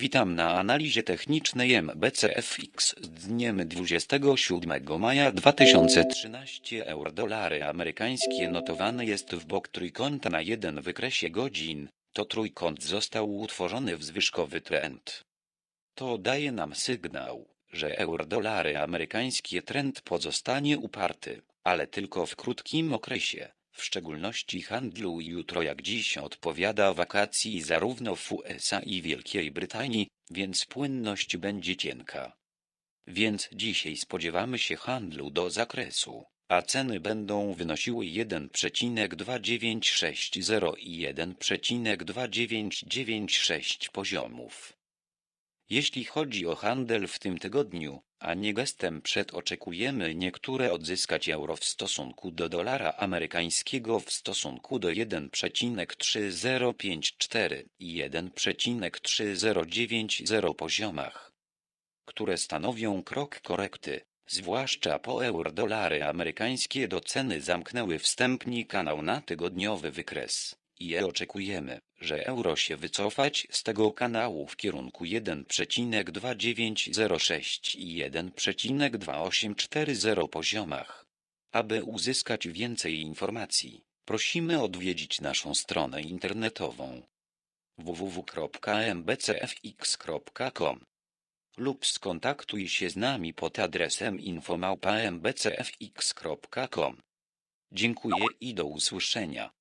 Witam na analizie technicznej MBCFX z dniem 27 maja 2013 euro-dolary amerykańskie notowane jest w bok trójkąta na jeden wykresie godzin. To trójkąt został utworzony w zwyżkowy trend. To daje nam sygnał, że euro-dolary amerykańskie trend pozostanie uparty, ale tylko w krótkim okresie. W szczególności handlu jutro jak dziś odpowiada wakacji zarówno w USA i Wielkiej Brytanii, więc płynność będzie cienka. Więc dzisiaj spodziewamy się handlu do zakresu, a ceny będą wynosiły 1,2960 i 1,2996 poziomów. Jeśli chodzi o handel w tym tygodniu, a nie gestem przed oczekujemy niektóre odzyskać euro w stosunku do dolara amerykańskiego w stosunku do 1,3054 i 1,3090 poziomach, które stanowią krok korekty, zwłaszcza po euro-dolary amerykańskie do ceny zamknęły wstępnie kanał na tygodniowy wykres i oczekujemy, że euro się wycofać z tego kanału w kierunku 1,2906 i 1,2840 poziomach. Aby uzyskać więcej informacji, prosimy odwiedzić naszą stronę internetową www.mbcfx.com lub skontaktuj się z nami pod adresem info@mbcfx.com. Dziękuję i do usłyszenia.